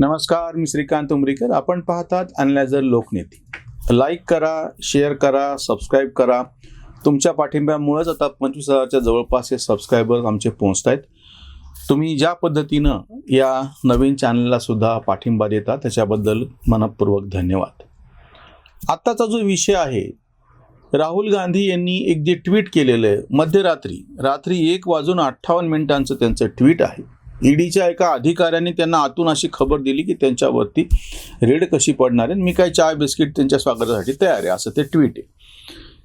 नमस्कार मी श्रीकांत उमरीकर. आपण पाहतात अनलायझर लोकनेती. लाईक करा शेअर करा सबस्क्राईब करा. तुमच्या पाठिंब्यामुळेच आता पंचवीस हजारच्या जवळपास हे सबस्क्रायबर्स आमचे पोहोचत आहेत तुम्ही ज्या पद्धतीनं या नवीन चॅनलला सुद्धा पाठिंबा देता त्याच्याबद्दल मनपूर्वक धन्यवाद. आत्ताचा जो विषय आहे राहुल गांधी यांनी एक जे ट्विट केलेलं आहे मध्यरात्री रात्री एक वाजून अठ्ठावन्न मिनिटांचं त्यांचं ट्विट आहे. ईडीच्या एका अधिकाऱ्याने त्यांना आतून अशी खबर दिली की त्यांच्यावरती रेड कशी पडणार आहे मी काय चाय बिस्किट त्यांच्या स्वागतासाठी तयार आहे असं ते ट्विट आहे.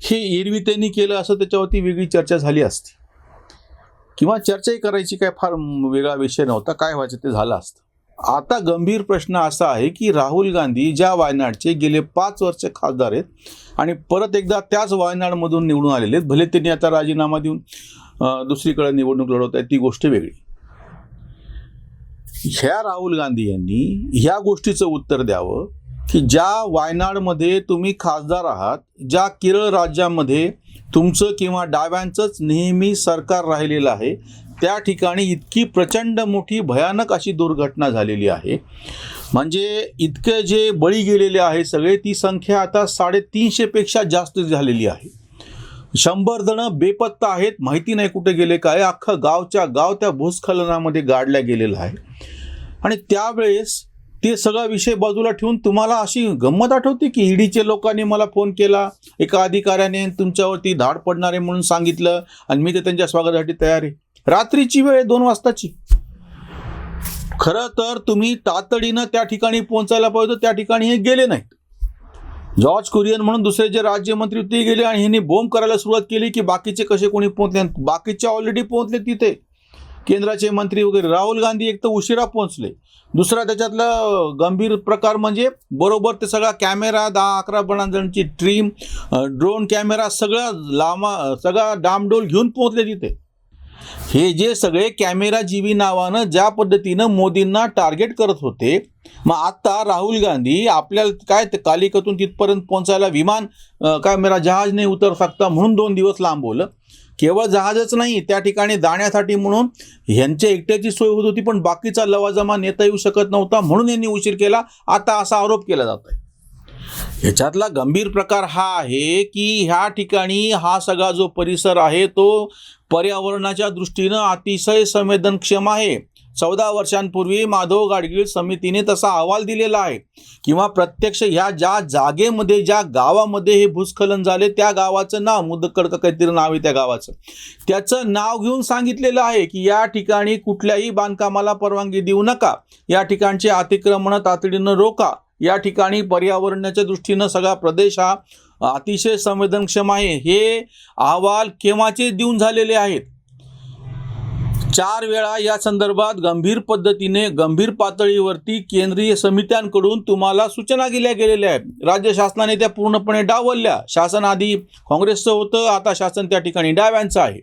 हे एरवी त्यांनी केलं असं त्याच्यावरती वेगळी चर्चा झाली असती. किंवा चर्चाही करायची काय फार वेगळा विषय नव्हता काय व्हायचं ते झालं असतं. आता गंभीर प्रश्न असा आहे की राहुल गांधी ज्या वायनाडचे गेले पाच वर्ष खासदार आहेत आणि परत एकदा त्याच वायनाडमधून निवडून आलेले आहेत भले त्यांनी आता राजीनामा देऊन दुसरीकडे निवडणूक लढवत आहेत ती गोष्ट वेगळी. ह्या राहुल गांधी यांनी ह्या गोष्टीचं उत्तर द्यावं की ज्या वायनाडमध्ये तुम्ही खासदार आहात ज्या केरळ राज्यामध्ये तुमचं किंवा डाव्यांचंच नेहमी सरकार राहिलेलं आहे त्या ठिकाणी इतकी प्रचंड मोठी भयानक अशी दुर्घटना झालेली आहे. म्हणजे इतकं जे बळी गेलेले आहे सगळे ती संख्या आता साडेतीनशेपेक्षा जास्त झालेली आहे. शंभर जण बेपत्ता आहेत माहिती नाही कुठे गेले काय अख्खं गावच्या गाव त्या भूस्खलनामध्ये गाडल्या गेलेलं आहे. आणि त्यावेळेस ते सगळा विषय बाजूला ठेवून तुम्हाला अशी गंमत आठवते की ईडीचे लोकांनी मला फोन केला? एका अधिकाऱ्याने तुमच्यावरती धाड पडणार आहे म्हणून सांगितलं आणि मी ते त्यांच्या स्वागतासाठी तयार आहे. रात्रीची वेळ दोन वाजताची. खरं तर तुम्ही तातडीनं त्या ठिकाणी पोहोचायला पाहिजे त्या ठिकाणी हे गेले नाहीत. जॉर्ज कुरियन म्हणून दुसरे जे राज्यमंत्री होते ते गेले आणि ह्यांनी बोंब करायला सुरुवात केली की बाकीचे कसे कोणी पोहोचले बाकीचे ऑलरेडी पोहोचले तिथे. केंद्राचे मंत्री वगैरे राहुल गांधी एक तर उशिरा पोहोचले. दुसरा त्याच्यातला गंभीर प्रकार म्हणजे बरोबर ते सगळा कॅमेरा दहा अकरा जणांची ट्रीम ड्रोन कॅमेरा सगळा लामा सगळा डामडोल घेऊन पोहोचले तिथे. हे जे सगळे कॅमेराजीवी नावानं ज्या पद्धतीनं मोदींना टार्गेट करत होते मग आता राहुल गांधी आपल्याला काय कालिकातून तिथपर्यंत पोहोचायला विमान काय मेरा जहाज नाही उतर सकता म्हणून दोन दिवस लांबवलं केवळ जहाजच नाही त्या ठिकाणी जाण्यासाठी म्हणून यांच्या एकट्याची सोय होत होती पण बाकीचा लवाजमा नेता येऊ शकत नव्हता म्हणून यांनी उशीर केला. आता असा आरोप केला जात आहे. ह्याच्यातला गंभीर प्रकार हा आहे की ह्या ठिकाणी हा सगळा जो परिसर आहे तो पर्यावरणाच्या दृष्टीनं अतिशय संवेदनक्षम आहे. चौदा वर्षांपूर्वी माधव गाडगीळ समितीने तसा अहवाल दिलेला आहे. किंवा प्रत्यक्ष ह्या ज्या जागेमध्ये ज्या गावामध्ये हे भूस्खलन झाले त्या गावाचं नाव मुदकडक काहीतरी नाव आहे त्या गावाचं. त्याचं नाव घेऊन सांगितलेलं आहे की या ठिकाणी कुठल्याही बांधकामाला परवानगी देऊ नका. या ठिकाणचे अतिक्रमण तातडीनं रोका. या ठिकाणी पर्यावरणाच्या दृष्टीनं सगळा प्रदेश हा अतिशय संवेदनक्षम आहे. हे अहवाल केव्हाचे देऊन झालेले आहेत? चार वेळा या संदर्भात गंभीर पद्धतीने गंभीर पातळीवरती केंद्रीय समित्यांकडून तुम्हाला सूचना दिल्या गेलेल्या आहेत. राज्य शासनाने त्या पूर्णपणे डावलल्या. शासन आधी काँग्रेसचं होतं आता शासन त्या ठिकाणी डाव्यांचं आहे.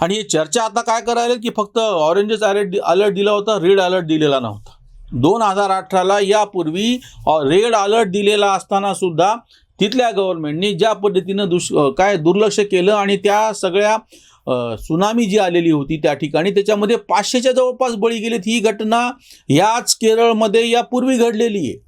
आणि ही चर्चा आता काय करायला की फक्त ऑरेंजच अलर्ट अलर्ट दिला होता रेड अलर्ट दिलेला नव्हता. दोन हजार अठराला यापूर्वी रेड अलर्ट दिलेला असताना सुद्धा तिथल्या गव्हर्नमेंटनी ज्या पद्धतीनं दुष काय दुर्लक्ष केलं आणि त्या सगळ्या सुनामी जी आलेली होती त्या ठिकाणी त्याच्यामध्ये पाचशेच्या जवळपास बळी गेलेत. ही घटना याच केरळमध्ये यापूर्वी घडलेली आहे.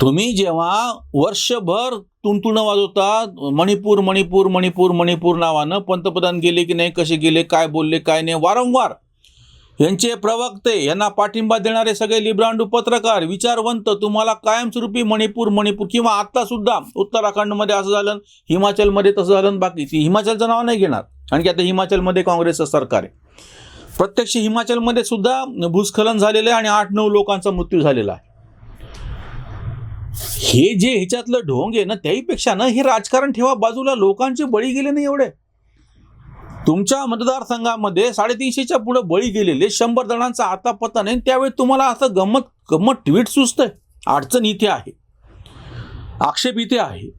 तुम्ही जेव्हा वर्षभर तुणतुणं वाजवता मणिपूर मणिपूर मणिपूर मणिपूर नावानं पंतप्रधान गेले की नाही कसे गेले काय बोलले काय नाही वारंवार यांचे प्रवक्ते यांना पाठिंबा देणारे सगळे लिब्रांडू पत्रकार विचारवंत तुम्हाला कायमस्वरूपी मणिपूर मणिपूर किंवा आता सुद्धा उत्तराखंडमध्ये असं झालं हिमाचलमध्ये तसं झालं बाकीची हिमाचलचं नाव नाही घेणार. आणखी आता हिमाचलमध्ये काँग्रेसचं सरकार आहे. प्रत्यक्ष हिमाचलमध्ये सुद्धा भूस्खलन झालेलं आहे आणि आठ नऊ लोकांचा मृत्यू झालेला आहे. हे जे ह्याच्यातलं ढोंग आहे ना त्याहीपेक्षा ना हे राजकारण ठेवा बाजूला लोकांचे बळी गेले नाही एवढे. तुमच्या मतदारसंघामध्ये साडेतीनशेच्या पुढे बळी गेलेले शंभर जणांचा आता पत्ता नाही त्यावेळी तुम्हाला असं गंमत गंमत ट्विट सुचतंय? अडचण इथे आहे. आक्षेप इथे आहे.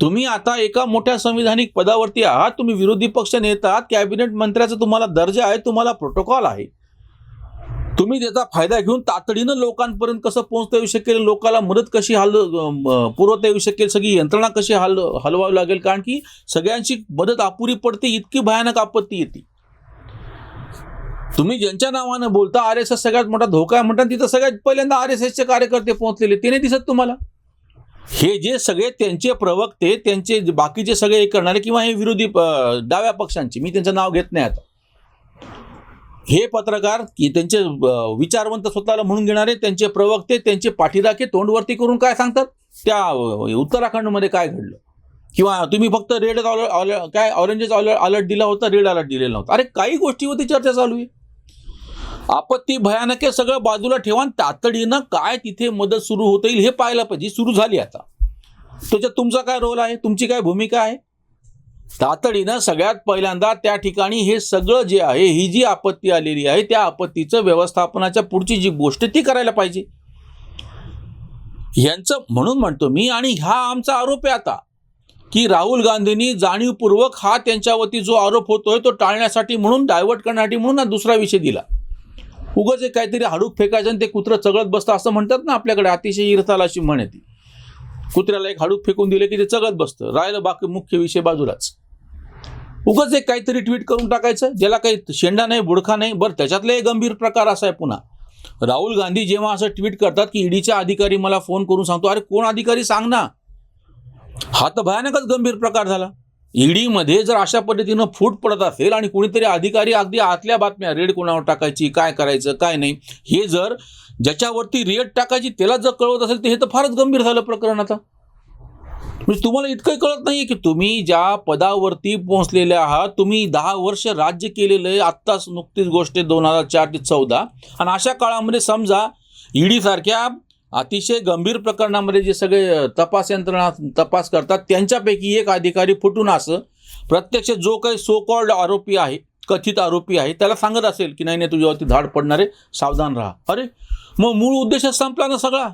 तुम्ही आता एका मोठ्या संविधानिक पदावरती आहात. तुम्ही विरोधी पक्ष नेता आहात. कॅबिनेट मंत्र्याचा तुम्हाला दर्जा आहे. तुम्हाला प्रोटोकॉल आहे. तुम्ही त्याचा फायदा घेऊन तातडीनं लोकांपर्यंत कसं पोहोचता येऊ शकेल लोकाला मदत कशी हल पुरवता येऊ शकेल सगळी यंत्रणा कशी हल हलवावी लागेल? कारण की सगळ्यांची मदत अपुरी पडते इतकी भयानक आपत्ती येते. तुम्ही ज्यांच्या नावानं बोलता आर एस एस सगळ्यात मोठा धोका आहे म्हणतात तिथं सगळ्यात पहिल्यांदा आर एस एसचे कार्यकर्ते पोहोचलेले ते नाही दिसत तुम्हाला? हे जे सगळे त्यांचे प्रवक्ते त्यांचे बाकीचे सगळे हे करणारे किंवा हे विरोधी डाव्या पक्षांचे मी त्यांचं नाव घेत नाही आता. हे पत्रकार की त्यांचे विचारवंत स्वतःला म्हणून घेणारे त्यांचे प्रवक्ते त्यांचे पाठीराखे तोंडवरती करून काय सांगतात? त्या उत्तराखंडमध्ये काय घडलं? किंवा तुम्ही फक्त रेड अलर्ट काय ऑरेंजेस अलर्ट दिला होता रेड अलर्ट दिलेला नव्हता? अरे काही गोष्टीवरती चर्चा चालू आहे. आपत्ती भयानक आहे सगळं बाजूला ठेवा तातडीनं काय तिथे मदत सुरू होता येईल हे पाहायला पाहिजे. सुरू झाली आता. त्याच्यात तुमचा काय रोल आहे? तुमची काय भूमिका आहे? तातडीनं सगळ्यात पहिल्यांदा त्या ठिकाणी हे सगळं जे आहे ही जी आपत्ती आलेली आहे त्या आपत्तीचं व्यवस्थापनाच्या पुढची जी गोष्ट ती करायला पाहिजे. यांचं म्हणून म्हणतो मी आणि हा आमचा आरोप आहे आता की राहुल गांधींनी जाणीवपूर्वक हा त्यांच्यावरती जो आरोप होतोय तो टाळण्यासाठी म्हणून डायव्हर्ट करण्यासाठी म्हणून हा दुसरा विषय दिला. उगाच एक काहीतरी हाडूक फेकायचं आणि ते कुत्रं चगळत बसतं असं म्हणतात ना आपल्याकडे अतिशय इरताल अशी म्हण येते कुत्र्याला एक हाडूक फेकून दिले की ते चगत बसतं. राहिलं बाकी मुख्य विषय बाजूलाच. उगाच एक काहीतरी ट्विट करून टाकायचं ज्याला काही शेंडा नाही बुडखा नाही. बरं त्याच्यातले एक गंभीर प्रकार असा आहे पुन्हा. राहुल गांधी जेव्हा असं ट्विट करतात की ईडीचा अधिकारी मला फोन करून सांगतो अरे कोण अधिकारी सांग ना. हा तर भयानकच गंभीर प्रकार झाला. ईडीमध्ये जर अशा पद्धतीनं फूट पडत असेल आणि कोणीतरी अधिकारी अगदी आतल्या बातम्या रेड कोणावर टाकायची काय करायचं काय नाही हे जर ज्याच्यावरती रेड टाकायची त्याला जर कळवत असेल तर हे तर फारच गंभीर झालं प्रकरण आता. म्हणजे तुम्हाला इतकंही कळत नाहीये की तुम्ही ज्या पदावरती पोहोचलेले आहात तुम्ही दहा वर्ष राज्य केलेलं आहे. आत्ताच नुकतीच गोष्ट आहे दोन हजार चार ते चौदा. आणि अशा काळामध्ये समजा ईडीसारख्या अतिशय गंभीर प्रकरणामध्ये जे सगळे तपास यंत्रणा तपास करतात त्यांच्यापैकी एक अधिकारी फुटून असं प्रत्यक्ष जो काही सो कॉल्ड आरोपी आहे कथित आरोपी आहे त्याला सांगत असेल की नाही नाही तुझ्यावरती धाड पडणार आहे सावधान राहा. अरे मग मूळ उद्देशच संपला ना सगळा.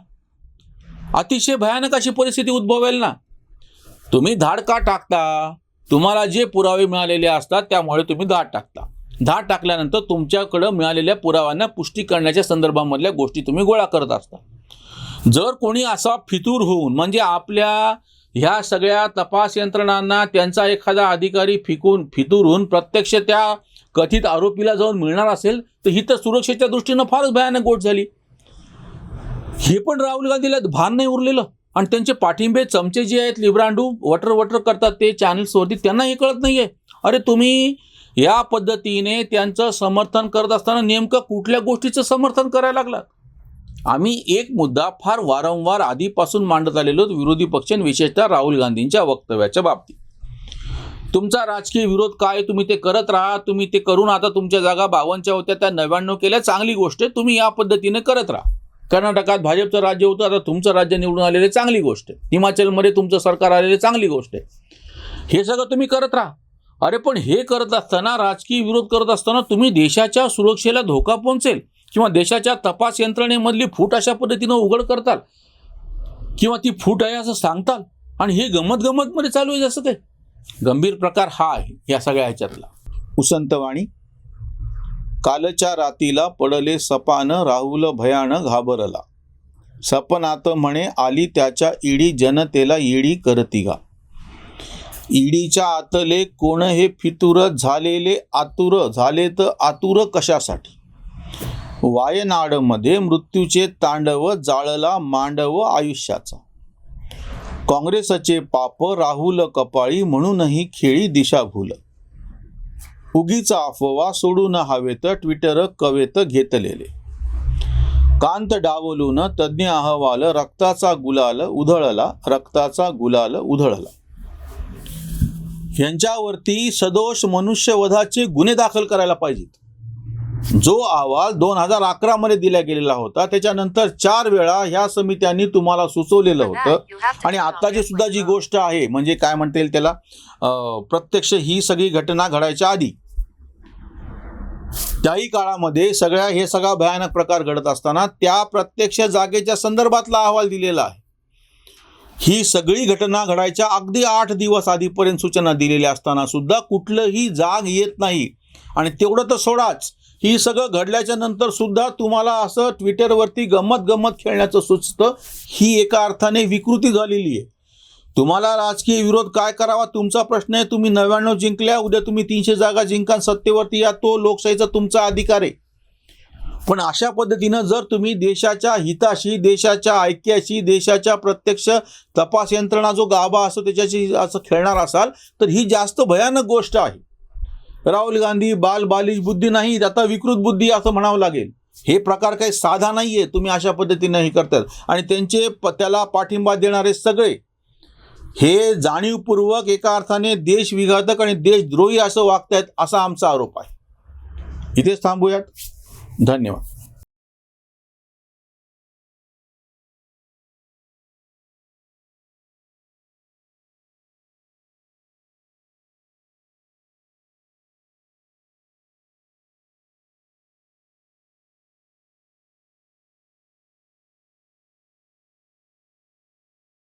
अतिशय भयानक अशी परिस्थिती उद्भवेल ना. तुम्ही धाड का टाकता? तुम्हाला जे पुरावे मिळालेले असतात त्यामुळे तुम्ही धाड टाकता. धाड टाकल्यानंतर तुमच्याकडं मिळालेल्या पुराव्यांना पुष्टी करण्याच्या संदर्भामधल्या गोष्टी तुम्ही गोळा करत असता. जर कोणी असा फितूर होऊन म्हणजे आपल्या ह्या सगळ्या तपास यंत्रणांना त्यांचा एखादा अधिकारी फिकून फितूरून प्रत्यक्ष त्या कथित आरोपीला जाऊन मिळणार असेल तर ही तर सुरक्षेच्या दृष्टीनं फारच भयानक गोष्ट झाली. हे पण राहुल गांधीला भान नाही उरलेलं. आणि त्यांचे पाठिंबे चमचे जे आहेत लिब्रांडू वटर वटर करतात ते चॅनल्सवरती त्यांना हे कळत नाहीये. अरे तुम्ही या पद्धतीने त्यांचं समर्थन करत असताना नेमकं कुठल्या गोष्टीचं समर्थन करायला लागलात? आम्ही एक मुद्दा फार वारंवार आधीपासून मांडत आलेलो विरोधी पक्ष आणि विशेषतः राहुल गांधींच्या वक्तव्याच्या बाबतीत. तुमचा राजकीय विरोध काय? तुम्ही ते करत राहा तुम्ही ते करून आता तुमच्या जागा बावनच्या होत्या त्या नव्याण्णव केल्या. चांगली गोष्ट आहे तुम्ही या पद्धतीने करत राहा. कर्नाटकात भाजपचं राज्य होतं आता तुमचं राज्य निवडून आलेले चांगली गोष्ट आहे. हिमाचलमध्ये तुमचं सरकार आलेले चांगली गोष्ट आहे. हे सगळं तुम्ही करत राहा. अरे पण हे करत असताना राजकीय विरोध करत असताना तुम्ही देशाच्या सुरक्षेला धोका पोहोचेल किंवा देशाच्या तपास यंत्रणेमधली फूट अशा पद्धतीनं उघड करताल किंवा ती फूट आहे असं सांगताल आणि हे गमत गमतमध्ये चालू आहे जसं ते. गंभीर प्रकार हा आहे या सगळ्या ह्याच्यातला. उसंतवाणी कालच्या रातीला पडले सपान राहुल भयान घाबरला. सपनात म्हणे आली त्याच्या इडी जनतेला येडी करती गा इडीच्या आतले कोण हे फितुर झालेले आतुर झाले तर आतुर कशासाठी? वायनाडमध्ये मृत्यूचे तांडव जाळला मांडव आयुष्याचा. काँग्रेसचे पाप राहुल कपाळी म्हणूनही खेळी दिशाभूल. उगीचा अफवा सोडून हवेत ट्विटर कवेत घेतलेले. कांत डावलून तज्ज्ञ अहवाल रक्ताचा गुलाल उधळला रक्ताचा गुलाल उधळला. यांच्यावरती सदोष मनुष्यवधाचे गुन्हे दाखल करायला पाहिजेत. जो अहवाल दोन हजार अकरा मध्ये दिला गेलेला होता त्याच्यानंतर चार वेळा ह्या समित्यांनी तुम्हाला सुचवलेलं होतं. आणि आत्ताची सुद्धा जी गोष्ट आहे म्हणजे काय म्हणता येईल त्याला प्रत्यक्ष ही सगळी घटना घडायच्या आधी त्याही काळामध्ये सगळ्या हे सगळा भयानक प्रकार घडत असताना त्या प्रत्यक्ष जागेच्या संदर्भातला अहवाल दिलेला आहे. ही सगळी घटना घडायच्या अगदी आठ दिवस आधीपर्यंत सूचना दिलेल्या असताना सुद्धा कुठलंही जाग येत नाही. आणि तेवढं तर सोडाच. ही सगळं घडल्याच्या नंतर सुद्धा तुम्हाला असं ट्विटरवरती गंमत गंमत खेळण्याचं सुचतं ही एका अर्थाने विकृती झालेली आहे. तुम्हाला राजकीय विरोध काय करावा? तुमचा प्रश्न आहे. तुम्ही नव्याण्णव जिंकल्या उद्या तुम्ही तीनशे जागा जिंका सत्तेवरती या. तो लोकशाहीचा तुमचा अधिकार आहे. पण अशा पद्धतीनं जर तुम्ही देशाच्या हिताशी देशाच्या ऐक्याशी देशाच्या प्रत्यक्ष तपास यंत्रणा जो गाभा असतो त्याच्याशी असं खेळणार असाल तर ही जास्त भयानक गोष्ट आहे. राहुल गांधी बाल बालिश बुद्धी नाही आता विकृत बुद्धी असं म्हणावं लागेल. हे प्रकार काही साधा नाही आहे तुम्ही अशा पद्धतीनं हे करतात. आणि त्यांचे प त्याला पाठिंबा देणारे सगळे हे जाणीवपूर्वक एका अर्थाने देशविघातक आणि देशद्रोही असं वागतायत असा आमचा आरोप आहे. इथेच थांबूयात. धन्यवाद.